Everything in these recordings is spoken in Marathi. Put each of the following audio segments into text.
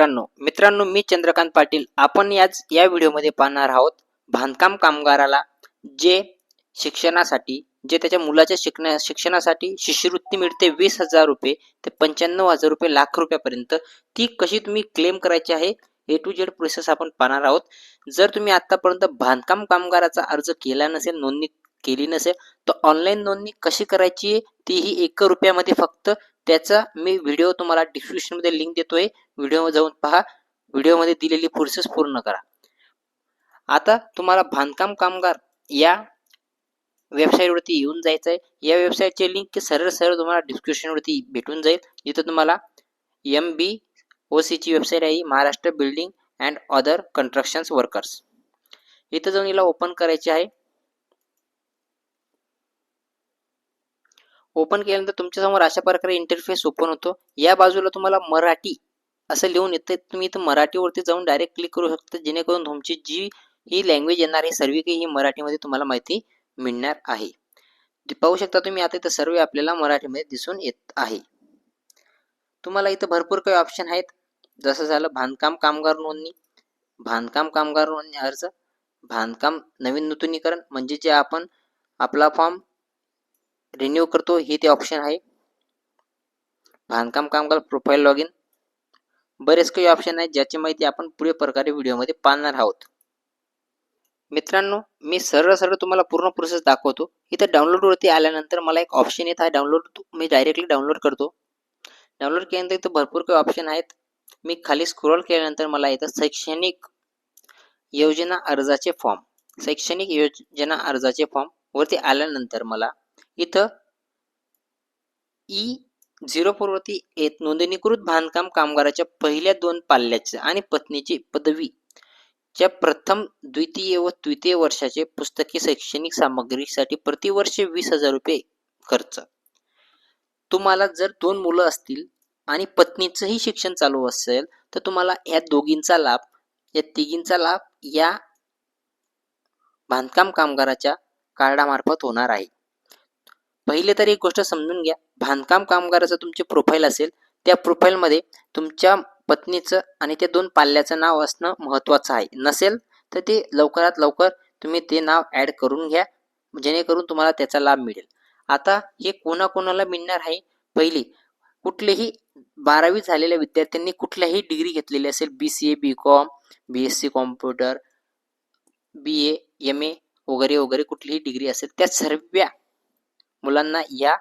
मित्रांनो मित्रांनो मी चंद्रकांत पाटील. आपण याच या व्हिडिओमध्ये पाहणार आहोत बांधकाम कामगाराला जे शिक्षणासाठी जे त्याच्या मुलाच्या शिकण्या शिक्षणासाठी शिष्यवृत्ती मिळते वीस हजार रुपये ते पंच्याण्णव हजार रुपये लाख रुपयापर्यंत ती कशी तुम्ही क्लेम करायची आहे ए टू जेड प्रोसेस आपण पाहणार आहोत. जर तुम्ही आतापर्यंत बांधकाम कामगाराचा अर्ज केला नसेल नोंदणी केली नसेल तर ऑनलाईन नोंदणी कशी करायची तीही एक रुपयामध्ये फक्त. त्याचा मी व्हिडिओ तुम्हाला डिस्क्रिप्शनमध्ये लिंक देतोय. व्हिडिओ जाऊन पहा. व्हिडिओमध्ये दिलेली प्रोसेस पूर्ण करा. आता तुम्हाला बांधकाम कामगार या वेबसाईटवरती येऊन जायचं आहे या वेबसाईटचे लिंक सरळ सरळ तुम्हाला डिस्क्रिप्शनवरती भेटून जाईल. जिथं तुम्हाला एम बी ओ सीची वेबसाईट आहे Maharashtra building and other constructions workers इथं जाऊन हिला ओपन करायची आहे. ओपन केल्यानंतर तुमच्यासमोर अशा प्रकारे इंटरफेस ओपन होतो. या बाजूला तुम्हाला मराठी असं लिहून येतं. तुम्ही इथं मराठीवरती जाऊन डायरेक्ट क्लिक करू शकता. जेणेकरून तुमची जी ही लँग्वेज येणार आहे सर्व काही ही मराठीमध्ये तुम्हाला माहिती मिळणार आहे. पाहू शकता तुम्ही आता इथं सर्व आपल्याला मराठीमध्ये दिसून येत आहे. तुम्हाला इथं भरपूर काही ऑप्शन आहेत. जसं झालं बांधकाम कामगार नोंदणी बांधकाम कामगार नोंदणी अर्ज बांधकाम नवीन नूतनीकरण म्हणजे जे आपण आपला फॉर्म रिन्यू करतो हे ते ऑप्शन आहे. बांधकाम कामगार प्रोफाईल लॉग इन बरेच काही ऑप्शन आहेत ज्याची माहिती आपण पुढे प्रकारे व्हिडिओमध्ये पाहणार आहोत. मित्रांनो मी सरळ सरळ तुम्हाला पूर्ण प्रोसेस दाखवतो. इथं डाउनलोडवरती आल्यानंतर मला एक ऑप्शन येत आहे डाउनलोड मी डायरेक्टली डाउनलोड करतो. डाउनलोड केल्यानंतर इथं भरपूर काही ऑप्शन आहेत. मी खाली स्क्रोल केल्यानंतर मला इथं शैक्षणिक योजना अर्जाचे फॉर्म शैक्षणिक योजना अर्जाचे फॉर्म वरती आल्यानंतर मला इथं ई झिरो फोरवरती येत नोंदणीकृत बांधकाम कामगाराच्या पहिल्या दोन पाल्याचे आणि पत्नीची पदवी च्या प्रथम द्वितीय व तृतीय वर्षाचे पुस्तकी शैक्षणिक सामग्रीसाठी प्रतिवर्ष वीस हजार रुपये खर्च. तुम्हाला जर दोन मुलं असतील आणि पत्नीचंही शिक्षण चालू असेल तर तुम्हाला या दोघींचा लाभ या तिघींचा लाभ या बांधकाम कामगाराच्या कार्डामार्फत होणार आहे. पहिले तर एक गोष्ट समजून घ्या. बांधकाम कामगाराचं तुमचे प्रोफाईल असेल त्या प्रोफाईलमध्ये तुमच्या पत्नीचं आणि त्या दोन पाल्याचं नाव असणं महत्त्वाचं आहे. नसेल तर ते लवकरात लवकर तुम्ही ते नाव ॲड करून घ्या जेणेकरून तुम्हाला त्याचा लाभ मिळेल. आता हे कोणाकोणाला मिळणार आहे? पहिली कुठलेही बारावी झालेल्या विद्यार्थ्यांनी कुठल्याही डिग्री घेतलेली असेल B C A B com B S C computer B A M A वगैरे वगैरे कुठलीही डिग्री असेल त्या सर्व मुलांना या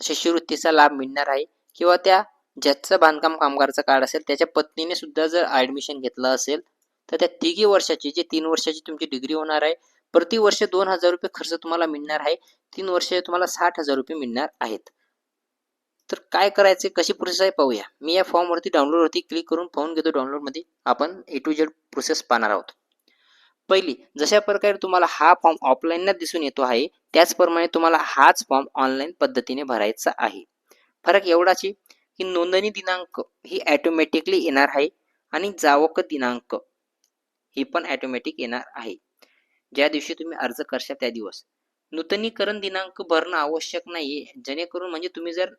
शिष्यवृत्तीचा लाभ मिळणार आहे. किंवा त्या ज्याचं बांधकाम कामगारचं कार्ड असेल त्याच्या पत्नीने सुद्धा जर ऍडमिशन घेतलं असेल तर त्या तिघी वर्षाची जे तीन वर्षाची तुमची डिग्री होणार आहे प्रतिवर्ष दोन हजार रुपये खर्च तुम्हाला मिळणार आहे. तीन वर्ष तुम्हाला साठ हजार रुपये मिळणार आहेत. तर काय करायचे कशी प्रोसेस आहे पाहूया. मी या फॉर्मवरती डाउनलोडवरती क्लिक करून पाहून घेतो. डाउनलोडमध्ये आपण ए टू जेड प्रोसेस पाहणार आहोत. पहिली जशा प्रकारे तुम्हाला हा फॉर्म ऑफलाईनला दिसून येतो आहे त्याचप्रमाणे तुम्हाला हाच फॉर्म ऑनलाईन पद्धतीने भरायचा आहे. फरक एवढाच की नोंदणी दिनांक ही ॲटोमॅटिकली येणार आहे आणि जावक दिनांक ही पण ॲटोमॅटिक येणार आहे. ज्या दिवशी तुम्ही अर्ज करशाल त्या दिवस. नूतनीकरण दिनांक भरणं आवश्यक नाहीये जेणेकरून म्हणजे तुम्ही जर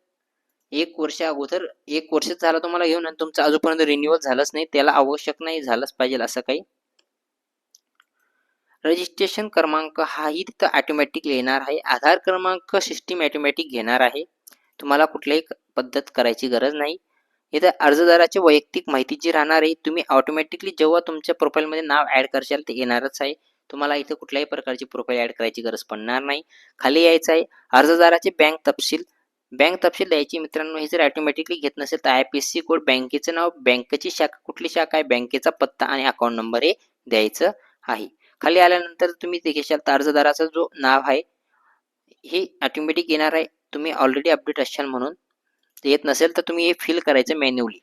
एक वर्ष अगोदर एक वर्ष झाला तुम्हाला घेऊन आणि तुमचं अजूनपर्यंत रिन्युअल झालंच नाही त्याला आवश्यक नाही झालंच पाहिजे असं काही रजिस्ट्रेशन क्रमांक हाही तिथं ॲटोमॅटिक येणार आहे. आधार क्रमांक सिस्टीम ॲटोमॅटिक घेणार आहे. तुम्हाला कुठल्याही पद्धत करायची गरज नाही. इथं अर्जदाराची वैयक्तिक माहिती जी राहणार आहे. तुम्ही ऑटोमॅटिकली जेव्हा तुमच्या प्रोफाईलमध्ये नाव ॲड करशाल ते येणारच आहे. तुम्हाला इथं कुठल्याही प्रकारची प्रोफाईल ॲड करायची गरज पडणार नाही. खाली यायचं आहे. अर्जदाराचे बँक तपशील. बँक तपशील द्यायची. मित्रांनो हे जर ऑटोमॅटिकली घेत नसेल तर I F S C code बँकेचं नाव बँकेची शाखा कुठली शाखा आहे? बँकेचा पत्ता आणि अकाउंट नंबर हे द्यायचं आहे. खाली आल्यानंतर तुम्ही ते घेशाल. तर अर्जदाराचा जो नाव आहे हे ऑटोमॅटिक येणार आहे. तुम्ही ऑलरेडी अपडेट असाल म्हणून. येत नसेल तर तुम्ही हे फिल करायचं मॅन्युअली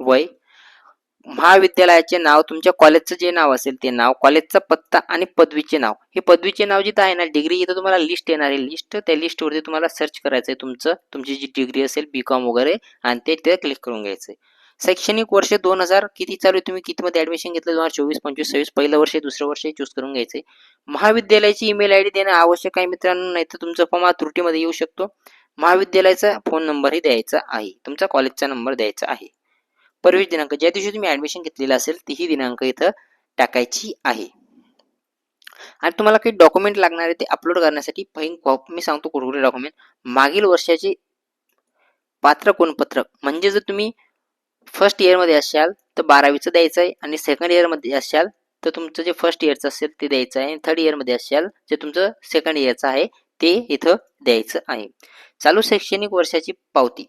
वय. महाविद्यालयाचे नाव तुमच्या कॉलेजचं जे नाव असेल ते नाव कॉलेजचा पत्ता आणि पदवीचे नाव. हे पदवीचे नाव जिथं आहे ना डिग्री इथं तुम्हाला लिस्ट येणार आहे लिस्ट त्या लिस्टवरती तुम्हाला सर्च करायचं आहे तुमचं. तुमची जी डिग्री असेल बी कॉम वगैरे आणि ते ते क्लिक करून घ्यायचं आहे शैक्षणिक वर्ष दोन हजार किती चालू आहे? तुम्ही कितीमध्ये ऍडमिशन घेतलं? दोन हजार चोवीस पंचवीस सव्वीस. पहिलं वर्ष दुसरं वर्ष चूज करून घ्यायचंय. महाविद्यालयाची ईमेल आय डी देणं आवश्यक आहे मित्रांनो नाही तर तुमचा फॉर्म हा त्रुटीमध्ये येऊ शकतो. महाविद्यालयाचा फोन नंबरही द्यायचा आहे. तुमचा कॉलेजचा नंबर द्यायचा आहे. प्रवेश दिनांक ज्या दिवशी तुम्ही ऍडमिशन घेतलेलं असेल तीही दिनांक इथं टाकायची आहे. आणि तुम्हाला काही डॉक्युमेंट लागणार आहे ते अपलोड करण्यासाठी पहिली मी सांगतो कुठकुठे डॉक्युमेंट मागील वर्षाचे पात्र गुणपत्रक म्हणजे जर तुम्ही फर्स्ट इयरमध्ये असाल तर बारावीचं द्यायचं आहे आणि सेकंड इयरमध्ये असाल तर तुमचं जे फर्स्ट इयरचं असेल ते द्यायचं आहे. आणि थर्ड इयरमध्ये असाल जे तुमचं सेकंड इयरचं आहे ते इथं द्यायचं आहे. चालू शैक्षणिक वर्षाची पावती.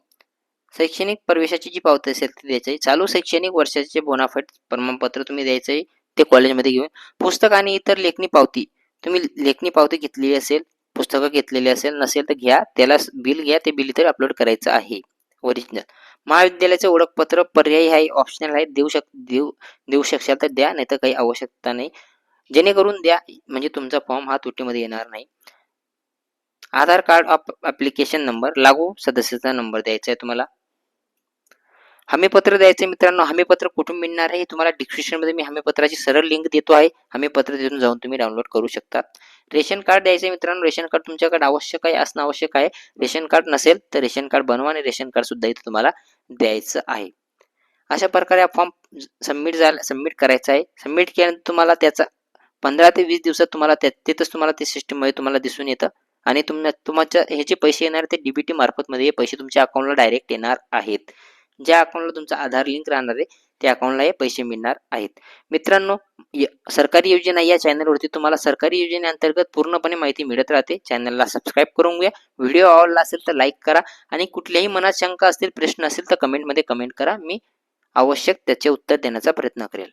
शैक्षणिक प्रवेशाची जी पावती असेल ती द्यायची आहे. चालू शैक्षणिक वर्षाचे बोनाफाईट प्रमाणपत्र तुम्ही द्यायचं आहे ते कॉलेजमध्ये घेऊन. पुस्तक आणि इतर लेखणी पावती. तुम्ही लेखणी पावती घेतलेली असेल पुस्तकं घेतलेली असेल नसेल तर घ्या. त्याला बिल घ्या ते बिल इथे अपलोड करायचं आहे. ओरिजिनल महाविद्यालयाचे ओळखपत्र पर्यायी आहे ऑप्शनल आहे देऊ शक देऊ देऊ शकशाल तर द्या नाही तर काही आवश्यकता नाही. जेणेकरून द्या म्हणजे तुमचा फॉर्म हा तुटीमध्ये येणार नाही. आधार कार्ड अप्लिकेशन नंबर लागू सदस्याचा नंबर द्यायचा आहे तुम्हाला. हमीपत्र द्यायचं मित्रांनो. हमीपत्र कुठून मिळणार आहे हे तुम्हाला डिस्क्रिप्शनमध्ये मी हमीपत्राची सरळ लिंक देतो आहे. हमीपत्र तिथून जाऊन तुम्ही डाउनलोड करू शकता. रेशन कार्ड द्यायचं मित्रांनो. रेशन कार्ड तुमच्याकडे आवश्यक आहे असणं आवश्यक आहे. रेशन कार्ड नसेल तर रेशन कार्ड बनवा आणि रेशन कार्ड सुद्धा इथे तुम्हाला द्यायचं आहे. अशा प्रकारे हा फॉर्म सबमिट झाला सबमिट करायचा आहे. सबमिट केल्यानंतर तुम्हाला त्याचा पंधरा ते वीस दिवसात तुम्हाला तिथंच तुम्हाला ते सिस्टममध्ये तुम्हाला दिसून येतं. आणि तुम तुमच्या हे जे पैसे येणार ते डीबीटी मार्फत मध्ये हे पैसे तुमच्या अकाउंटला डायरेक्ट येणार आहेत. ज्या अकाउंटला तुमचा आधार लिंक राहणार आहे त्या अकाउंटला हे पैसे मिळणार आहेत. मित्रांनो सरकारी योजना या चॅनलवरती तुम्हाला सरकारी योजनेअंतर्गत पूर्णपणे माहिती मिळत राहते. चॅनलला सबस्क्राईब करून घ्या. व्हिडिओ आवडला असेल तर लाईक करा आणि कुठल्याही मनात शंका असतील प्रश्न असेल तर कमेंटमध्ये कमेंट करा. मी आवश्यक त्याचे उत्तर देण्याचा प्रयत्न करेल.